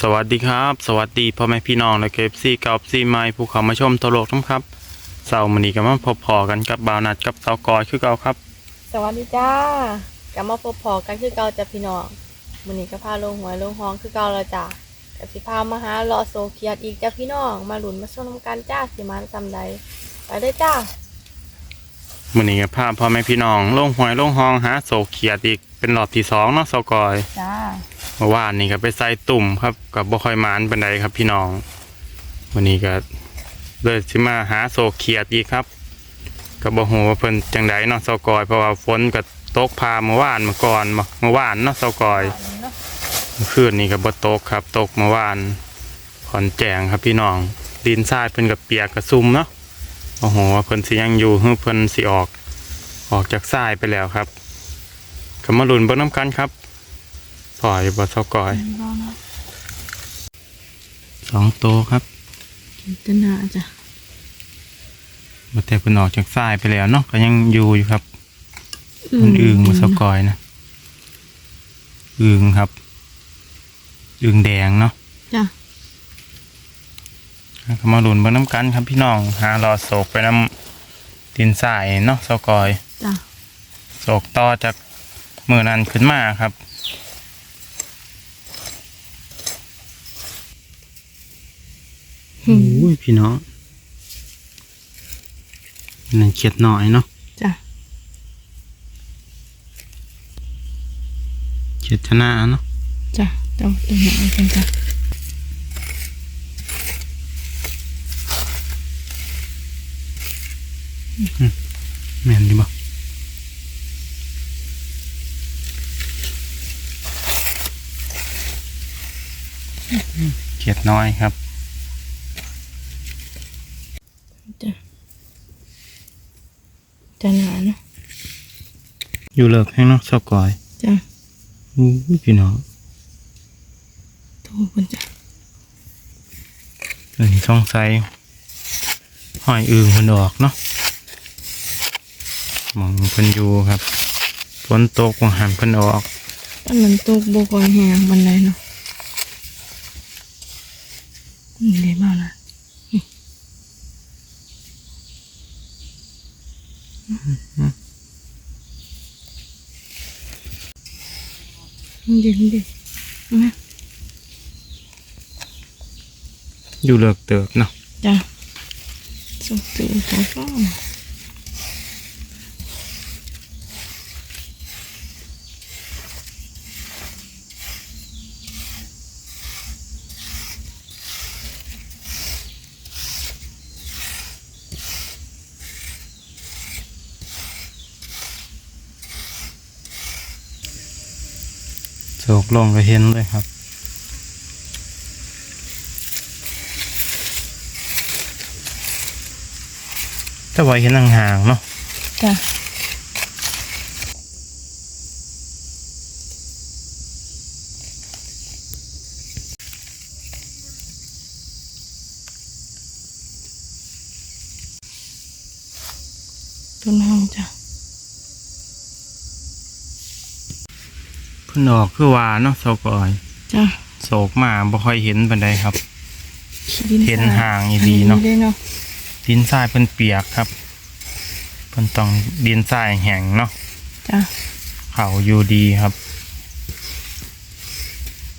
สวัสดีครับ สวัสดีพ่อแม่พี่น้องและเก็ฟซีกับซีไม้ผู้เขามาชมตวโลกทั้งครับเสาร์มื้อนี้ก็มาพบพอกันกับบาวนัดกับเสาวกอยคือเก่าครับ สวัสดีจ้ากลับมาพบพอกันคือเก่าจ้ะพี่น้องมื้อนี้ก็พาลงหวยลงห้องคือเก่าแล้วจ้ะก็สิพามาหารอโซเคียดอีกจ้ะพี่น้องมาหลุนมาชมกันจ้าสิมันซำใดไปเลยจ้ามื้อนี้ก็พาพ่อแม่พี่น้องลงหวยลงห้องหาโศกเขียดอีก เป็นรอบที่สองเนาะเสาวกอยจ้าเมื่อวานนี่ก็ไปใส่ตุ่มครับกับบ่ค่อยหมานปานใดครับพี่น้อง วันนี้ก็เลยสิมาหาโศกเขียดอีกครับก็บ่ฮู้ว่าเพิ่นจังใดเนาะเสาวกอยเพราะว่าฝนก็ตกพาเมื่อวานมาก่อนมาเมื่อวานเนาะเสาวกอยเนาะเมื่อคืนนี้ก็บ่ตกครับ ตกเมื่อวานขอนแจงครับพี่น้องดินทรายเพิ่นกับเปียกกระซุ่มเนาะโอ้โหว่าเพิ่นสิยังอยู่หรือเพิ่นสิออก ออกจากทรายไปแล้วครับ ก็มาลุ้นเบิ่งน้ำกันครับปล่อยบ่เซากอยรอเนาะสองโตวครับกินตนาจ้ะบ่แต่เพิ่นออกจากทรายไปแล้วเนาะก็ยังอยู่อยู่ครับมันอึงบ่เซากอยนะอึงครับอึงแดงเนาะจ้ะก็มาลุ้นเบิ่งน้ำกันครับพี่น้องหารอโศกไปน้ำดินทรายเนาะเซากอยจ้ะโศกต่อจาก มือนั้นขึ้นมาครับโอ้ยพี่น้องนั่นเขียดหน่อยเนาะจ้ะเขียดชนะเนาะจ้ะเจ้าตัวหน่อยกันจ้ะแม่นดีบ่ เขียดน้อยครับจ้ะจะหนาเนาะอยู่เลิกให้เนาะเศร้ากอยจ้ะอู้ยพี่น้องโทรเพิ่นจ้ะเรื่องช่องไซหอยอึ่งเพิ่นออกเนาะหมองเพิ่นอยู่ครับฝนตกว่าหันเพิ่นออกตอนนั้นตกบ่ค่อยแห้งมันเลยเนาะ นี่ได้บ้างนะเดี๋ยวเดี๋ยวนะอยู่เลิกเติบเนาะจ้ะสุดตื่นของก็ โกลงก็เห็นเลยครับแต่ว่าเห็นห่างๆเนาะจ้ะต้นหองจ้ะ เพิ่ นออกคือว่าเนาะเศร้ากอยจ้ะโศกมาบ่ค่อยเห็นปานใดครับดิเห็นห่างอีดีเนาะอัเนาะดินทรายเพิ่นเปียกครับเพิ่นต้องดินทรายแห้งเนาะจ้ะเขาอยู่ดีครับ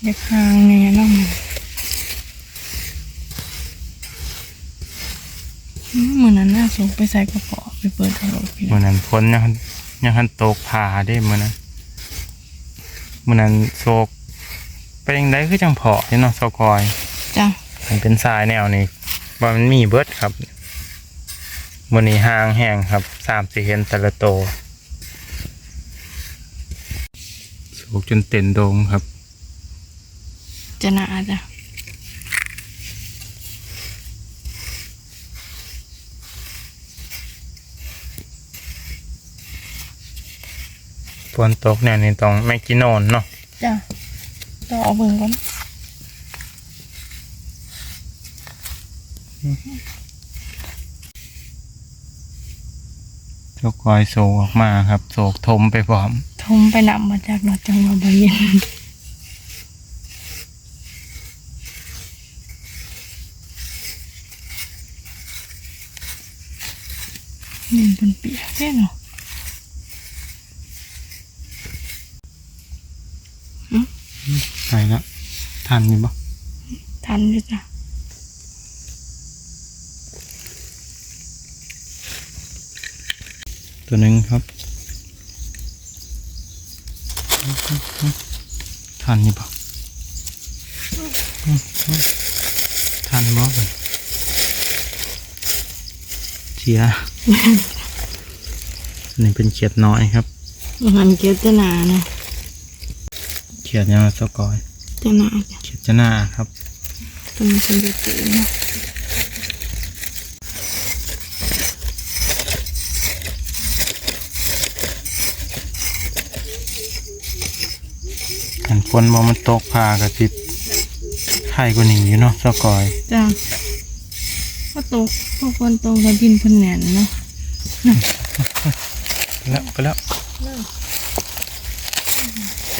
เด็กห่างแน่เนาะอืมเหมือนนั้นน่าส่งไปใส่กระเป๋าไปเปิดกระเป๋าพี่เมื่อนั้นฝนยังหั้นยังหันตกผาได้เมื่อนั้นเมื่อนั้นโศกไปยังไดคือจังเพาะที่เนาะเศร้ากอยจ้ะมันเป็นทรายแนวนี้ว่ามันมีเบิดครับวันนี้ห่างแห้งครับสามสี่เห็นแต่ละโตวสูกจนเต็นโดงครับจะหนาจ้ะ ฝนตกเนี่ยนี่ต้องแม่กินอนเนาะจ้ะต้องเอาเบิ่งก่อนยกอยโศกออกมาครับโศกทมไปพร้อม ทมไปนำมาจากนอจังหวัดบเย็นนี่เป็นเปียกแค่เนาะ ไปแล้วทันอยู่ปะทันอยู่จ้ะตัวหนึ่งครับ ทันอยู่ปะทันบ่เลยเชียร์อันนี้เป็นเขียดน้อยครับมันเกียวจะหนาเนาะ เขียดยาวสกอยจะหนาจ้ะเขียดจะหน้าครับตัวนี้เป็นเด็กเนาะหันฝนบ่มันตกพากับติดไข่กว่านี้อยู่เนาะสกอยจ้ะพอตกพอฝนตกแล้วดินเพิ่นแหน่นเนาะแล้วก็แล้ว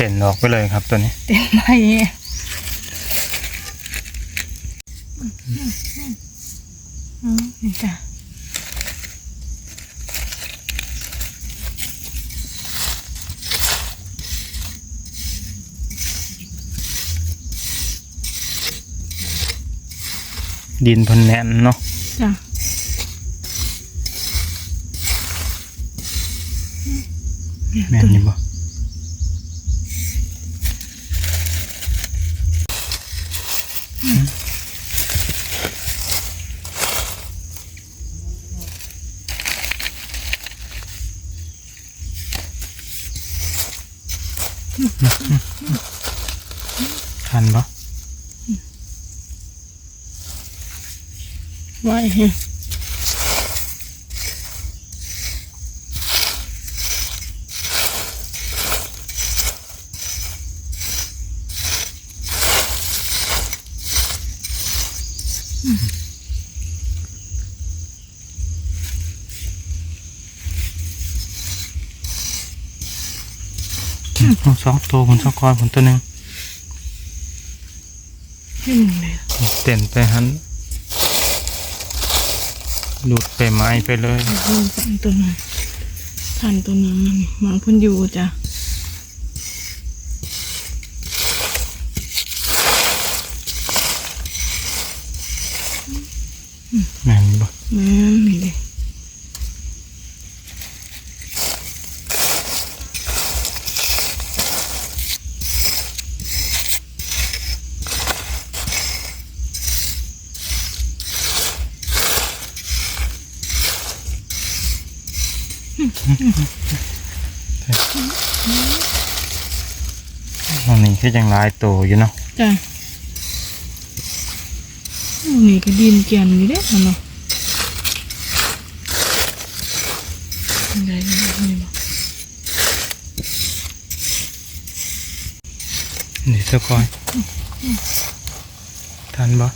เต้นออกไปเลยครับตัวนี้เต็มไปอ๋อนี่จ้ะดินเพันแน่นเนาะจ้ะเนี่ยแม่นตัวนี่บ่ ทันปะไหวเฮะเอ สองตัวผลสองกอนผลตัวหนึ่งเต้นไปหันหลุดไปไม้ไปเลยขึ้นตัวนึงทันตัวนึงมองพุ่นอยู่จ้ะ แม่นบ่ แม่นนี่เลย ต อนนี้คือยังหลายตัวอยู่เนาะจ้ะโอ้นี่ก็ดินเกียนอยู่เด้อเนาะได้ไหมนี่บ่นี่สกอยทันบ่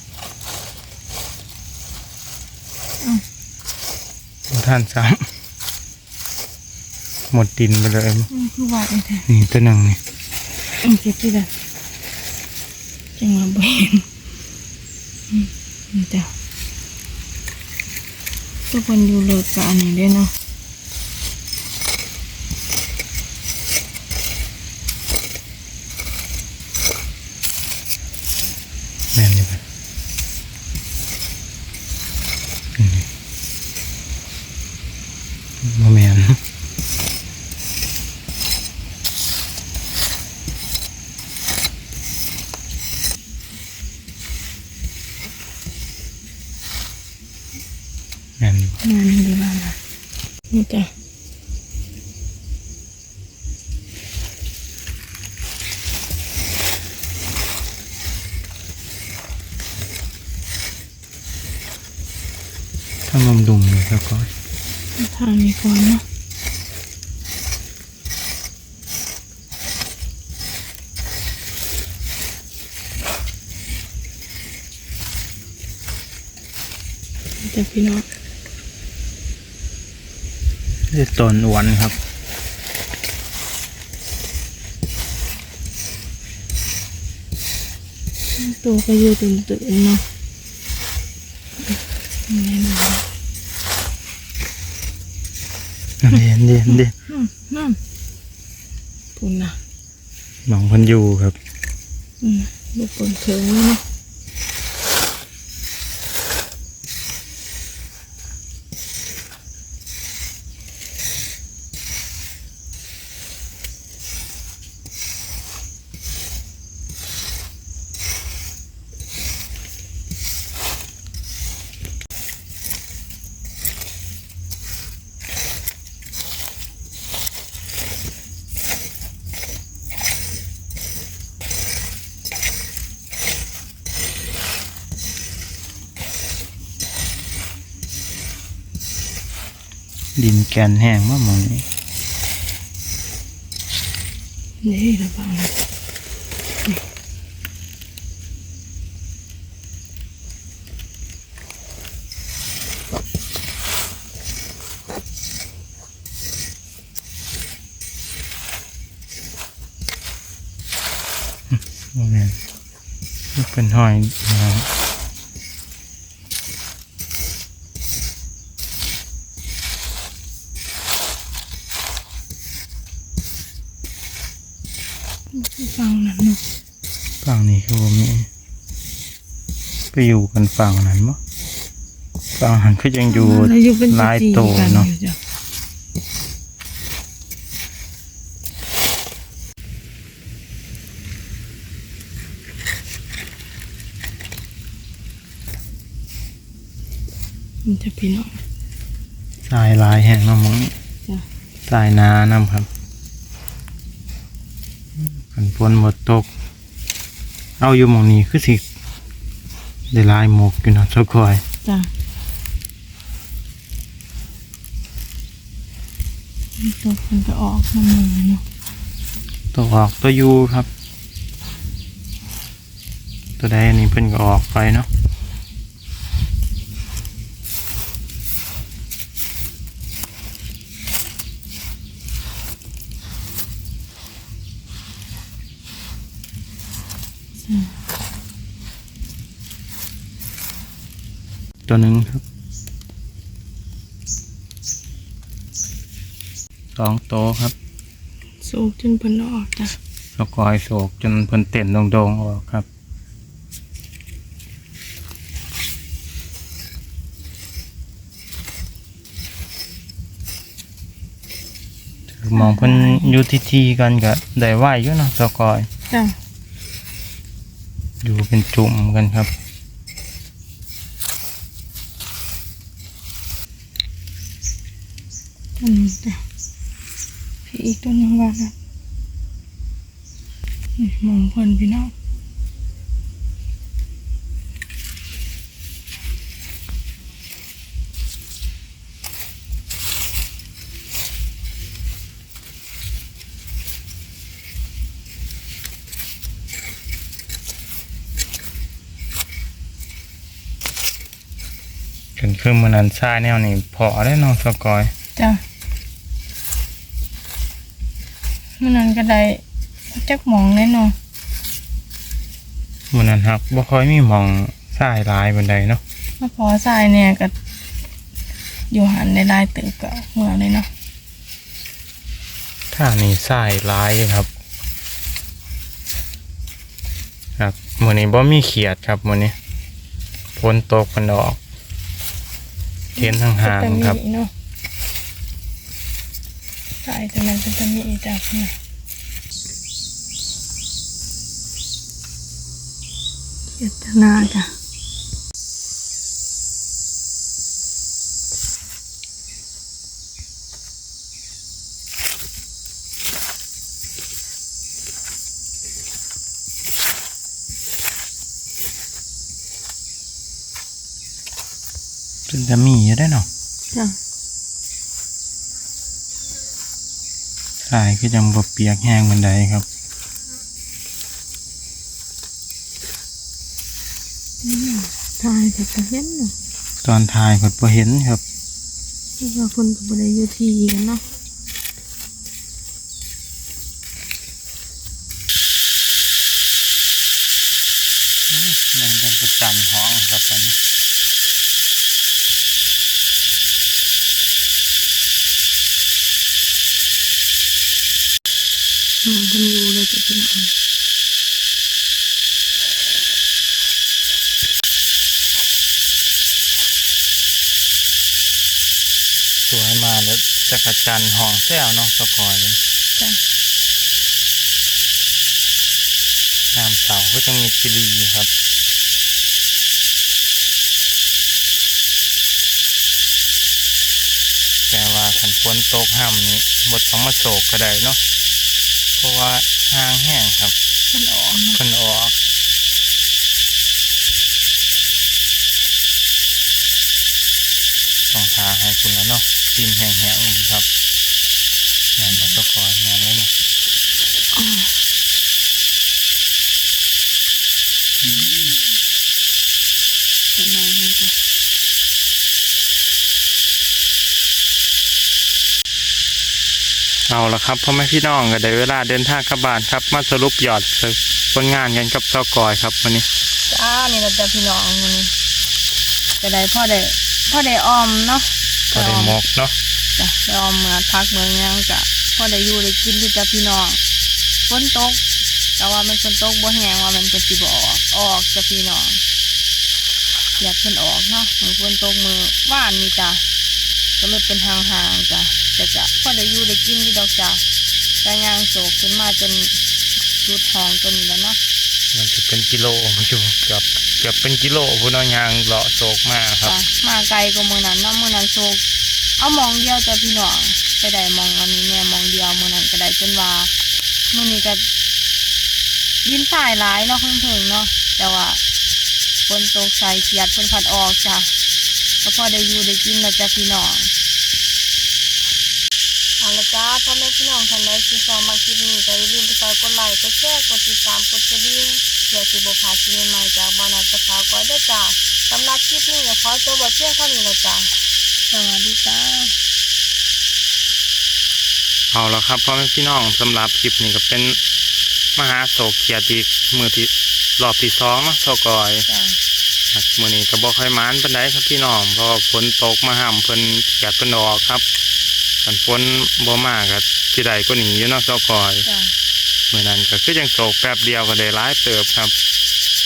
บ่ทันซ้ำ หมดดินไปเลยอืมคือว่าไอ้แท้นี่ตัวหนึ่งนี่อืมเจ็บที่ใดจังหวะบ่เห็นอืมนี่จ้ะทุกคนอยู่เลิกกับอันนี้ได้เนาะ แม่นนี่ไปบ่แม่นแม่นบ่ งานนี้ดีมากนะนี่จ้ะถ้างมดุมอยู่สกอยทางนี้ก่อนเนาะแต่พี่น้อง เรียกต้นอ้วนครับ ตัวก็อยู่ตื่นตื่นๆเนาะนี่นะเรียนเรียนเรียนอืมนั่นปุ่นนะน้องเพันอยู่ครับอืมลูกปุ่นถึงแล้วเนาะ ดินแกนแห้งมากมองนี้นี่ระวังนะโมเมนมันเป็นหอยนะรับ ฟังนั่นเนาะ ฝั่งนี้คือผมมีไปอยู่กันฝั่งนั้นมั้ฝั่งนั้นก็ยังอยู่แล้วอยู่เป็นหลายจีโตกันเนาะอยู่จ้ะมันจะพี่น้องทรายลายแห้งเน้ำมองนี้จ้ะทรายนาน้ำครับกันฝนหมดตก เอาอยู่หมองนี้คือสิ ได้ลายหมกอยู่เนาะสักคอยจ้ะตัวมันจะออกน้ำมือเนาะตัวออกตัวอยูครับ ตัวใดอันนี้เพิ่นก็ออกไปเนาะ ตัวหนึ่งครับ ส องโตวครับสูบจนเพิ่นออกจ้ะสกอยโศกจนเพิ่นเต้นโดงๆออกครับมองเพิ่นอยู่ที่ทีกันก็ได้ไหวอยู่เนาะสกอยจ้ะอยู่เป็นจุ่มกันครับตัวนี้จ้ะพี่ อีกตัวหนึงว่านะนี่มองเพิ่นพี่น้องกันคือมันนันซ่าแนวนี้พอได้เนาะสกอย จ้ะเมื่อนั้นก็ได้จักหมองแน่นอนมันนั้นครับบ่ค่อยมีหมองซ่ายหลายบันไดเนาะถ้าพอทรายเนี่ยก็อยู่หันได้ได้ตึกก็เมื่อเลยเนาะถ้านี่ซ่ายหลายอยู่ครับ ครับมื้อนี้บ่มีเขียดครับมื้อนี้ฝนตกมันออกเทียนทางหางเป็นครับ ตะหมีเนาะทรายตรงนั้นเป็นตะหมีจ้ะเนี่ยเจตนาจ้ะจนจะมีอยู่ได้เนาะจ้ะ ทรายคือจังบ่เปียกแห้งบันไดครับทรายแต่ก็เห็นเนาะตอนถ่ายก็บ่เห็นครับที่ว่าคนกับบริยุทีกันเนาะนั่นเป็นจันห้องครับตอนนี้ อืมเพิ่นอยู่เลยจ้ะพี่น้องสวยมาแล้วจักรจันทร์ห้องแซวเนาะสะกอยเลยจ้ะยามเสาร์ก็จะมีกิรีครับแต่ว่าขันฝนตกห้ามนี้บดของมาโศกก็ได้เนาะเพ ราะว่าห้างแห้งครับเพิ่นออกเนาะเพิ่นออกต้องทาให้คุณแล้วเนาะดินแห้งๆอยู่ครับงานมาสะกอยงานเลยเนาะอ๋อเป็นไงบ้างจ้ะ เอาละครับพ่อแม่พี่น้องก็ได้เวลาเดินทางกลับบ้านครับ มาสรุปยอดผลงานกันกับสกอยครับวันนี้จ้านี่เราจะพี่น้องมื้อนี้จะได้พ่อได้พ่อได้ออมเนาะก็ได้หมกเนาะจ้ะได้ออมเมือพักเมืองยังจ้ะพ่อได้อยู่ได้กินที่จ้ะพี่น้องฝนตกแต่ว่ามันฝนตกบ่แห้งว่ามันเป็นสิบ่ออกออกจ้ะพี่น้องอยากเพิ่นออกเนาะมือฝนตกมือว่านนี่จ้ะ ก็เลยเป็นห่างๆจ้ะแต่จะพ่อได้อยู่ได้กินที่ดอกจ้ะแต่ยางโศกขึ้นมาจนรุดทองตัวนี้แล้วเนาะมันจะเป็นกิโลอยู่เกือบเกือบเป็นกิโลพุ่นเอายางเลาะโศกมาครับจ้ะมาไกลกว่ามือนั้นเนาะมือนั้นโศกเอามองเดียวจ้ะพี่น้องไปได้มองอันนี้เนี่ยมองเดียวมือนั้นก็ได้จนว่ามือนี้ก็ยินสายหลายเนาะเพิ่งๆเนาะแต่ว่าฝนตกใส่เขียดเพิ่นพัดออกจ้ะ ก็พอได้อยู่ได้กินแล้วจ้ะพี่น้องเอาละจ้าพ่อแม่พี่น้องท่านใดที่ชอบมาคลิปนี้ก็อย่าลืมไปฝากกดไลค์กดแชร์กดติดตามกดกระดิ่งเพื่อสิบ่พลาดคลิปใหม่ๆจากบ้านนัดกระสาวก้อยเด้อจ้าสำหรับคลิปนี้ก็ขอจบบทเพียงเท่านี้ละจ้าสวัสดีจ้าเอาละครับพ่อแม่พี่น้องสำหรับคลิปนี้ก็เป็นมหาโศกเขียดอีกมือที่รอบที่สองเนาะสกอย จ้าครับมือนี้ก็บ่ค่อยหมานปานใดครับพี่น้องเพราะว่าฝนตกมาห้ามเพิ่นเขียดเพิ่นออกครับคันฝนบ่มากก็สิได้ก็หนีอยู่เนาะสกอยจ้ามื่อนั้นก็คือยังโศกแป๊บเดียวก็ได้ร้ายเติบครับ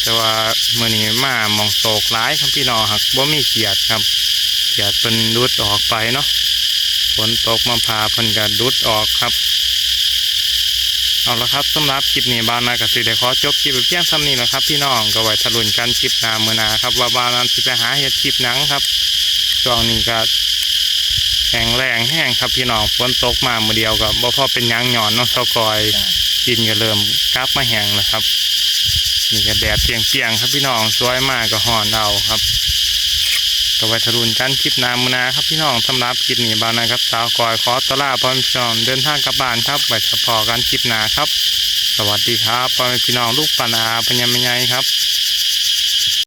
แต่ว่ามื่อนี้มามองโศกร้ายครับพี่น้องครับว่ามีเขียดครับเขียดเป็นดุดออกไปเนาะฝนตกมาพาเพิ่นก็ดุดออกครับ เอาละครับสำหรับคลิปนี้บานนากสิได้ขอจบคลิปไปเพียงซ้ำนี้แหละครับพี่น้องก็ไว้ทะลุนกันคลิปหน้ามือหนาครับว่าบานนั้นสิไปหาเห็ดคลิปหนังครับช่วงนี้ก็แห้งแรงแห้งครับพี่น้องฝนตกมาเมื่อเดียวก็บ่พอเป็นหยังหย่อนเนาะเสากอยจ้าดินก็เริ่มกลับมาแห้งแล้วครับนี่ก็แดดเปรียงๆครับพี่น้องสวยมากก็ห่อนเอาครับ ก็ไว้ทะลุนกันคลิปนามนาครับพี่น้องสำหรับคลิปนี้บ้างนะครับสาวกอยขอตลาพ่อมพี่น้องเดินทางกลับบ้านครับไว้พอกันคลิปนาครับ สวัสดีครับพ่อมพี่น้องลูกปานาพญามยายครับ